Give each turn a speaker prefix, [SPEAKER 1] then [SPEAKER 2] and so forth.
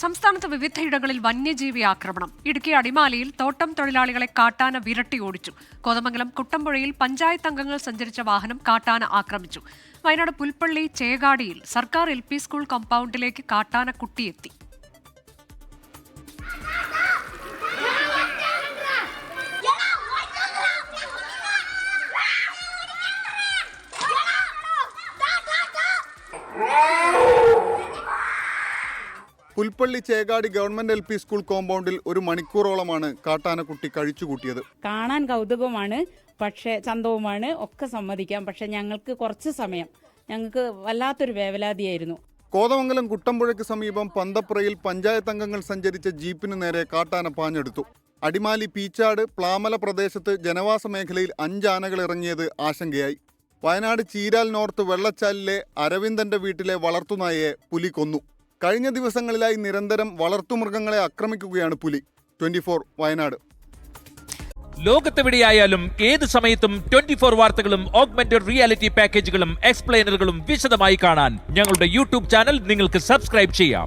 [SPEAKER 1] സംസ്ഥാനത്ത് വിവിധയിടങ്ങളിൽ വന്യജീവി ആക്രമണം. ഇടുക്കി അടിമാലിയിൽ തോട്ടം തൊഴിലാളികളെ കാട്ടാന വിരട്ടി ഓടിച്ചു. കോതമംഗലം കുട്ടമ്പുഴയിൽ പഞ്ചായത്ത് അംഗങ്ങൾ സഞ്ചരിച്ച വാഹനം കാട്ടാന ആക്രമിച്ചു. വയനാട് പുൽപ്പള്ളി ചേകാടിയിൽ സർക്കാർ എൽ സ്കൂൾ കമ്പൗണ്ടിലേക്ക് കാട്ടാന കുട്ടിയെത്തി.
[SPEAKER 2] Pulpally Chekadi government L P school കോമ്പൗണ്ടിൽ ഒരു മണിക്കൂറോളമാണ് കാട്ടാനക്കുട്ടി കഴിച്ചുകൂട്ടിയത്
[SPEAKER 3] കാണാൻ കൗതുകമാണ് പക്ഷേ ചന്തവുമാണ് ഒക്കെ സമ്മതിക്കാം. പക്ഷെ ഞങ്ങൾക്ക് കുറച്ച് സമയം. ഞങ്ങൾക്ക് വല്ലാത്തൊരു വേവലാതിയായിരുന്നു.
[SPEAKER 2] കോതമംഗലം കുട്ടമ്പുഴയ്ക്ക് സമീപം പന്തപ്പുറയിൽ പഞ്ചായത്ത് അംഗങ്ങൾ സഞ്ചരിച്ച ജീപ്പിന് നേരെ കാട്ടാന പാഞ്ഞെടുത്തു. അടിമാലി പീച്ചാട് പ്ലാമല പ്രദേശത്ത് ജനവാസ മേഖലയിൽ അഞ്ചാനകൾ ഇറങ്ങിയത് ആശങ്കയായി. വയനാട് ചീരാൽ നോർത്ത് വെള്ളച്ചാലിലെ അരവിന്ദന്റെ വീട്ടിലെ വളർത്തുനായയെ പുലി കൊന്നു. കഴിഞ്ഞ ദിവസങ്ങളിലായി നിരന്തരം വളർത്തുമൃഗങ്ങളെ ആക്രമിക്കുകയാണ് പുലി. Twenty four Wayanad.
[SPEAKER 4] ലോകത്തെവിടെയായാലും ഏത് സമയത്തും ട്വന്റി ഫോർ വാർത്തകളും ഓഗ്മെന്റഡ് റിയാലിറ്റി പാക്കേജുകളും എക്സ്പ്ലെയിനറുകളും വിശദമായി കാണാൻ ഞങ്ങളുടെ യൂട്യൂബ് ചാനൽ നിങ്ങൾക്ക് സബ്സ്ക്രൈബ് ചെയ്യാം.